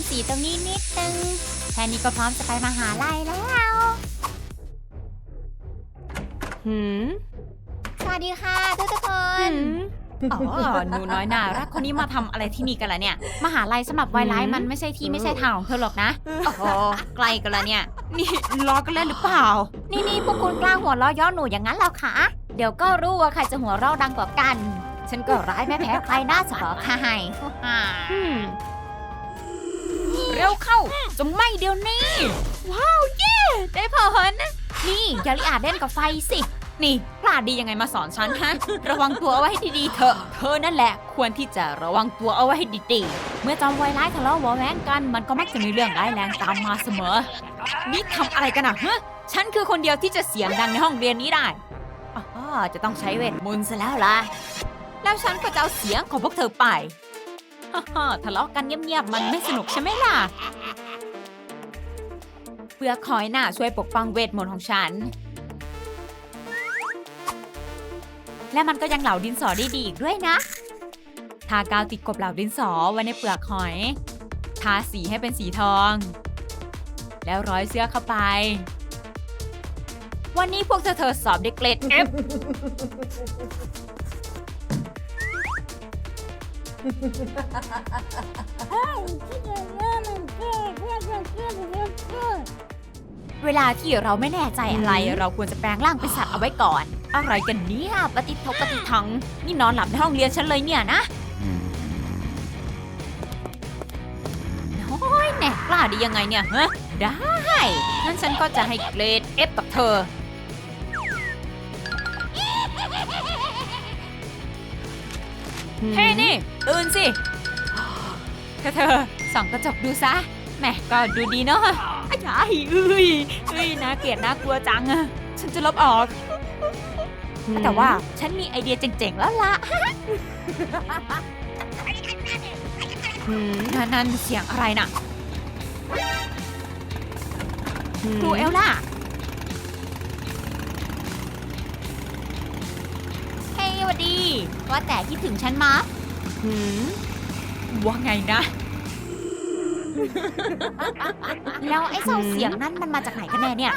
ำสีตรงนี้นิดนึงแค่นี้ก็พร้อมจะไปมหาลัยแล้ว หืมสวัสดีค่ะทุกทุกๆคนอ๋อหนูน้อยน่ารักคนนี้มาทำอะไรที่นี่กันล่ะเนี่ย มหาลัยสำหรับวัยร้ายหืมมันไม่ใช่ที่ไม่ใช่ทางของเธอหรอกนะอ๋อไกลกันละเนี่ย นี่ล้อกันเล่นหรือเปล่า นี่นี่พวกคุณกล้าหัวเราะเย่อหนูอย่างนั้นเหรอคะเดี๋ยวก็รู้ว่าใครจะหัวเราะดังกว่ากัน ฉันก็ร้ายไม่แพ้ใครน่าจะบอกค่ะให้เร็วเข้าจะไหม่เดี๋ยวนี้ ว้าวเย้ได้ผลนะนี่อย่าลิอาจเล่นกับไฟสิ นี่กล้าดียังไงมาสอนฉันฮะ ระวังตัวเอาไว้ให้ดีๆเถอะ เธอนั่นแหละ ควรที่จะระวังตัวเอาไว้ให้ดีเมื่อจอมวัยร้ายทะเลาะเบาะแว้งกัน มันก็มักจะมีเรื่องร้ายแรงตามมาเสมอๆนี่ทำอะไรกันอะฮะ ฉันคือคนเดียวที่จะเสียงดังในห้องเรียนนี้ได้อ๋อจะต้องใช้เวทมนต์ซะแล้วล่ะ แล้วฉันก็จะเอาเสียงของพวกเธอไปฮ่าฮ่า ทะเลาะกันเงียบๆ มันไม่สนุกใช่ไหมล่ะ เปลือกหอยน่ะช่วยปกป้องเวทมนต์ของฉัน และมันก็ยังเหลาดินสอได้ดีอีกด้วยนะ ทากาวติดกบเหล่าดินสอไว้ในเปลือกหอย ทาสีให้เป็นสีทอง แล้วร้อยเสื้อเข้าไป วันนี้พวกเธอเธอสอบได้เกรด F เวลาที่เราไม่แน่ใจอะไร เราควรจะแปลงร่างเป็นสัตว์เอาไว้ก่อน อะไรกันเนี่ยปฏิทกปฏิทัง นี่นอนหลับในห้องเรียนฉันเลยเนี่ยนะโอ้ยแน่กล้าดียังไงเนี่ยฮะได้งั้นฉันก็จะให้เกรด F กับเธอ เฮ้นี่ตื่นสิเธอเธอส่องกระจกดูซะแหมก็ดูดีเนาะอ้ายายเอ้ยเอ้ยน่าเกลียดน่ากลัวจังอะฉันจะลบออก แต่ว่าฉันมีไอเดียเจ๋งๆแล้วล่ะนั่นนั่นเสียงอะไรน่ะครูเอลล่า เฮ้ยสวัสดีว่าแต่คิดถึงฉันมาว่าไงนะ แล้วไอ้เศร้าเสียงนั่นมันมาจากไหนกันแน่เนี่ย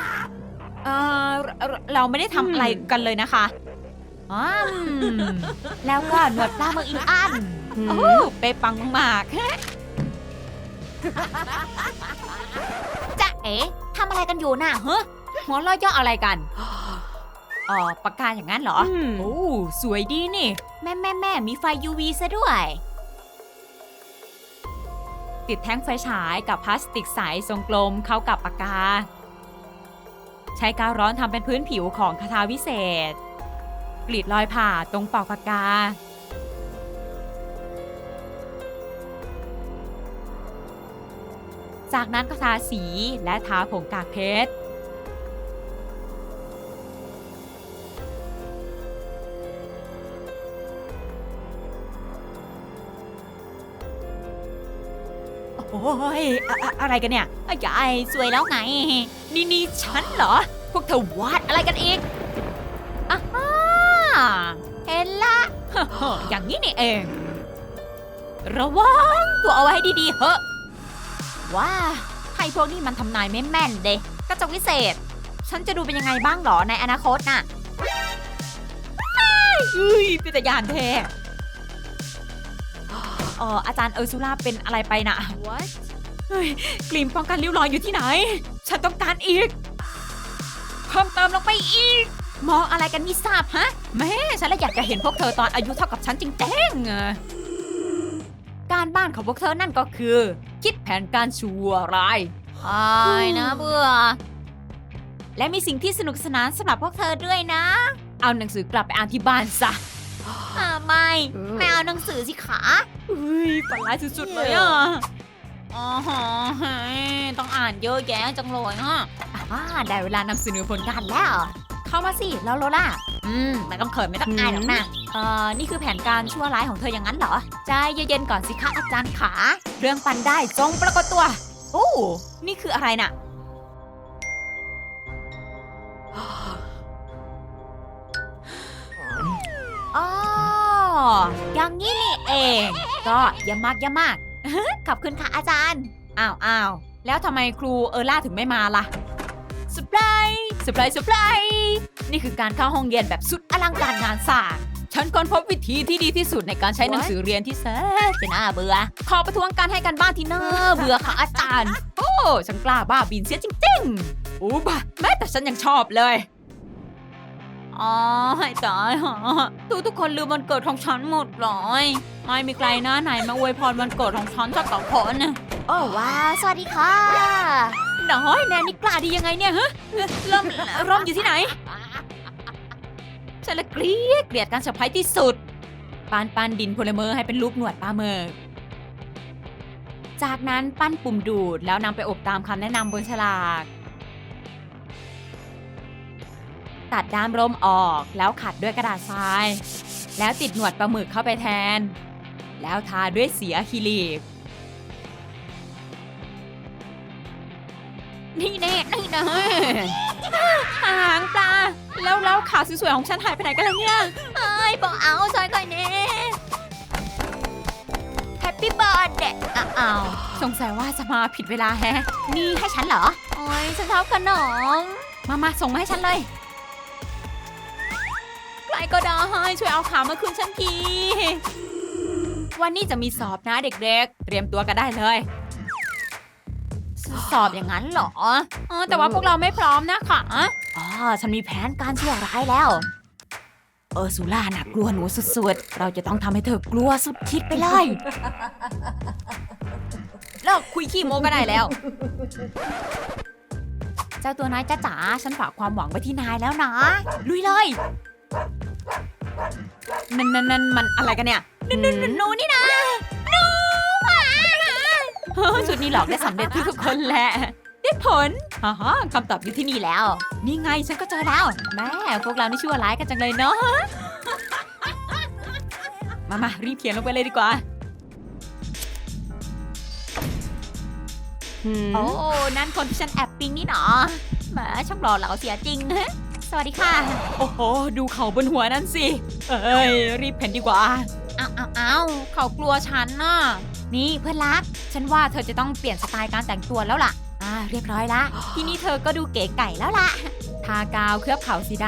เออเราเราไม่ได้ทำอะไรกันเลยนะคะอืมแล้วก็หนวดปลาเมืองอินอันโอ้เป๊ะปังมากจะเอ๋ทำอะไรกันอยู่น่ะเฮ้หัวเราะเย่ออะไรกัน อ๋อปากกาอย่างนั้นเหรอโอ้สวยดีนี่ แม่แม่แม่มีไฟ UV ซะด้วย ติดแท่งไฟฉายกับพลาสติกใสทรงกลมเข้ากับปากกา ใช้กาวร้อนทำเป็นพื้นผิวของคาถาวิเศษ กรีดรอยผ่าตรงปอกปากกา จากนั้นก็ทาสีและทาผงกากเพชร โอ้ยอะอะอะไรกันเนี่ยอ้ายายสวยแล้วไง นี่นี่ฉันเหรอ พวกเธอวาดอะไรกันอีกอะฮ่าเห็นละเฮ้ออย่างนี้นี่เอง ระวังตัวเอาไว้ให้ดีๆเฮ้อะ ว้าให้พวกนี้มันทำนายไม่แม่นเดะกระจกวิเศษ ฉันจะดูเป็นยังไงบ้างหรอในอนาคตน่ะเฮ้ยเป็นตายานแท้เอออาจารย์เออร์ซูล่าเป็นอะไรไปน่ะ What เฮ้ยกลิ่มป้องกันริ้วรอยอยู่ที่ไหน ฉันต้องการอีก เพิ่มเติมลงไปอีก มองอะไรกันไม่ทราบฮะ แม่ฉันเลยอยากจะเห็นพวกเธอตอนอายุเท่ากับฉันจริงๆการบ้านของพวกเธอนั่นก็คือ คิดแผนการชั่วร้ายอายนะเบื่อ และมีสิ่งที่สนุกสนานสำหรับพวกเธอด้วยนะ เอาหนังสือกลับไปอ่านที่บ้านซะ อ่าไม่ไม่เอาหนังสือสิขาเฮ้ยฝันร้ายสุดๆเลยอะอ๋อฮะเฮ้ยต้องอ่านเยอะแยะจังเลยอะอ่าได้เวลานำเสนอผลงานแล้ว เข้ามาสิแล้วโลล่าอืมไม่ต้องเขินไม่ต้องอายหรอกนะเอ่อนี่คือแผนการชั่วร้ายของเธออย่างนั้นเหรอใจเย็นๆก่อนสิคะอาจารย์ขาเครื่องปั่นได้จงปรากฏตัวโอ้นี่คืออะไรน่ะ อ๋ออย่างนี้นี่เอง ก็อย่ามากอย่ามาก ขอบคุณค่ะอาจารย์ อ้าวอ้าวแล้วทำไมครูเออล่าถึงไม่มาล่ะสปายสปายสปายนี่คือการเข้าห้องเรียนแบบสุดอลังการงานสร้างฉันค้นพบวิธีที่ดีที่สุดในการใช้หนังสือเรียนที่แสนจะน่าเบื่อ ขอประท้วงการให้กันบ้านที่น่าเบื่อค่ะอาจารย์ โอ้ ฉันกล้าบ้าบินเสียจริงๆอู้บ้าแม้แต่ฉันยังชอบเลย อ๋อให้ตายฮะทุกทุกคนลืมวันเกิดของฉันหมดเลยไม่มีใครหน้าไหนมาอวยพรวันเกิดของฉันสักสองคนโอ้ว้าวสวัสดีค่ะน้อยแนนนี่กล้าดียังไงเนี่ยฮะเริ่มร่มอยู่ที่ไหนฉันละเกลียดเกลียดการเซอร์ไพรส์ที่สุดปานปั้นดินโพลิเมอร์ให้เป็นรูปหนวดปลาเมกจากนั้นปั้นปุ่มดูดแล้วนำไปอบตามคำแนะนำบนฉลาก ตัดด้ามร่มออก แล้วขัดด้วยกระดาษทราย แล้วติดหนวดปลาหมึกเข้าไปแทน แล้วทาด้วยสีอะคริลิกนี่แน่นี่นะหางปลา แล้วแล้วขาสวยๆของฉันหายไปไหนกันแล้วเนี่ยเอ้ยบอกเอาซอยก่อนเน่แฮปปี้เบิร์ดเดย์อ้าวสงสัยว่าจะมาผิดเวลาแฮะ นี่ให้ฉันเหรอ โอ้ยฉันชอบขนม มามาส่งมาให้ฉันเลยใครก็ได้ช่วยเอาขามาคืนฉันที วันนี้จะมีสอบนะเด็กๆ เตรียมตัวกันได้เลย สอบอย่างนั้นเหรอเออแต่ว่าพวกเราไม่พร้อมนะคะอ๋อฉันมีแผนการชั่วร้ายแล้ว เออสุล่าน่ะกลัวหนูสุดๆ เราจะต้องทำให้เธอกลัวสุดคิดไปเลยเลิกคุยขี้โม้ก็ได้แล้ว เจ้าตัวนายจ้าจ๋าฉันฝากความหวังไว้ที่นายแล้วนะ ลุยเลย นั่นนั่นนั่นมันอะไรกันเนี่ยหนูหนูนี่นะเฮ้ยชุดนี้หลอกได้สำเร็จทุกๆคนแหละ ได้ผลฮ่าฮ่าคำตอบอยู่ที่นี่แล้ว นี่ไงฉันก็เจอแล้ว แม่พวกเรานี่ชั่วร้ายกันจังเลยเนาะ มามารีบเขียนลงไปเลยดีกว่า โอ้ นั่นคนที่ฉันแอบปิ๊งนี่หนอแหมช่างหล่อเหลาเสียจริง สวัสดีค่ะ โอ้โห ดูเขาบนหัวนั่นสิ เอ้ย รีบเพ้นดีกว่า เอาเอาเอาเขากลัวฉันน่ะ นี่เพื่อนรัก ฉันว่าเธอจะต้องเปลี่ยนสไตล์การแต่งตัวแล้วล่ะ อ่า เรียบร้อยละ ทีนี้เธอก็ดูเก๋ไก่แล้วล่ะ ทากาวเคลือบเขาสีด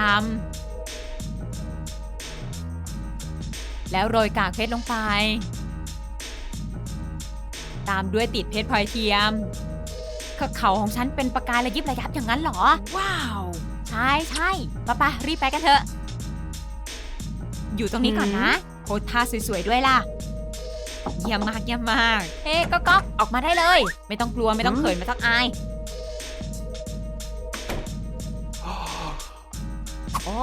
ำ แล้วโรยกากเพชรลงไป ตามด้วยติดเพชรพลอยเทียมก็เขาของฉันเป็นประกายระยิบระยับอย่างนั้นเหรอ ว้าวใช่ใช่ปะปะรีบไปกันเถอะ อยู่ตรงนี้ก่อนนะ โพสท่าสวยๆด้วยล่ะ เยี่ยมมากเยี่ยมมาก เฮ้ก็ก๊อกออกมาได้เลย ไม่ต้องกลัวไม่ต้องเขินไม่ต้องอาย โอ้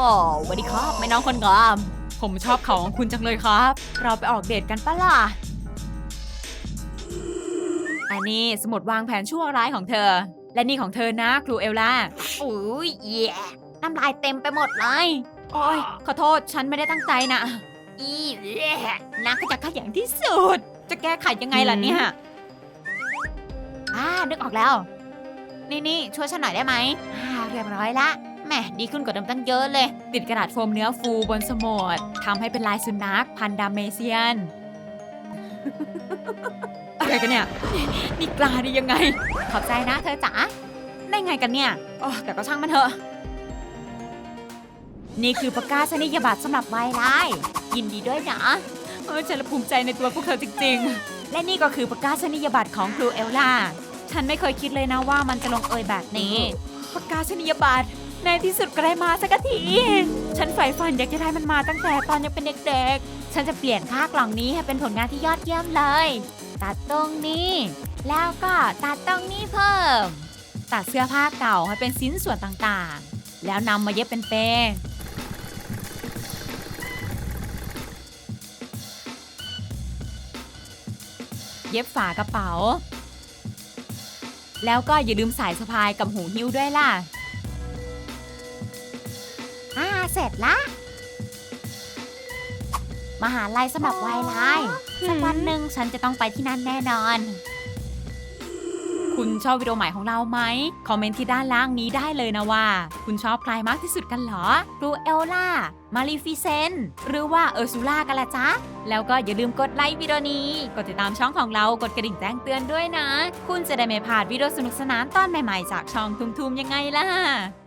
สวัสดีครับไม่น้องคนงาม ผมชอบเขาของคุณจังเลยครับ เราไปออกเดทกันปะล่ะ อันนี้สมุดวางแผนชั่วร้ายของเธอ และนี่ของเธอนะครูเอลล่าอุ้ยแย่น้ำลายเต็มไปหมดเลย โอ้ยขอโทษฉันไม่ได้ตั้งใจนะ อีแย่นักก็จะขยันที่สุด จะแก้ไขยังไงล่ะเนี่ยอ่านึกออกแล้ว นี่นี่ช่วยฉันหน่อยได้ไหมอ่าเรียบร้อยละแหมดีขึ้นกว่าเดิมตั้งเยอะเลย ติดกระดาษโฟมเนื้อฟูบนสมุดทำให้เป็นลายสุนัขพันธุ์ดามเมเซียน อะไรกันเนี่ย นี่กล้าได้ยังไง ขอบใจนะเธอจ๋า ได้ไงกันเนี่ยอ๋อแต่ก็ช่างมันเถอะ นี่คือประกาศนียบัตรสำหรับไวไลาย ยินดีด้วยนะเออฉันละภูมิใจในตัวพวกเธอจริงๆ และนี่ก็คือประกาศนียบัตรของครูเอลล่า ฉันไม่เคยคิดเลยนะว่ามันจะลงเอยแบบนี้ ประกาศนียบัตรในที่สุดก็ได้มาสักที ฉันใฝ่ฝันอยากจะได้มันมาตั้งแต่ตอนยังเป็นเด็กฉันจะเปลี่ยนค่ากล่องนี้ให้เป็นผลงานที่ยอดเยี่ยมเลย ตัดตรงนี้ แล้วก็ตัดตรงนี้เพิ่ม ตัดเสื้อผ้าเก่าให้เป็นชิ้นส่วนต่างๆ แล้วนำมาเย็บเป็นเป้เย็บฝากระเป๋า แล้วก็อย่าลืมสายสะพายกับหูหิ้วด้วยล่ะ อ่า เสร็จละ มหาลัยสำหรับไวไลายสักวันหนึ่งฉันจะต้องไปที่นั่นแน่นอน คุณชอบวิดีโอใหม่ของเราไหม คอมเมนต์ที่ด้านล่างนี้ได้เลยนะว่า คุณชอบใครมากที่สุดกันเหรอครูเอลล่า มาริฟิเซน หรือว่าเออร์ซูล่ากันละจ๊ะ แล้วก็อย่าลืมกดไลค์วิดีโอนี้ กดติดตามช่องของเรา กดกระดิ่งแจ้งเตือนด้วยนะ คุณจะได้ไม่พลาดวิดีโอสนุกสนานตอนใหม่ๆ จากช่องทุมๆยังไงล่ะ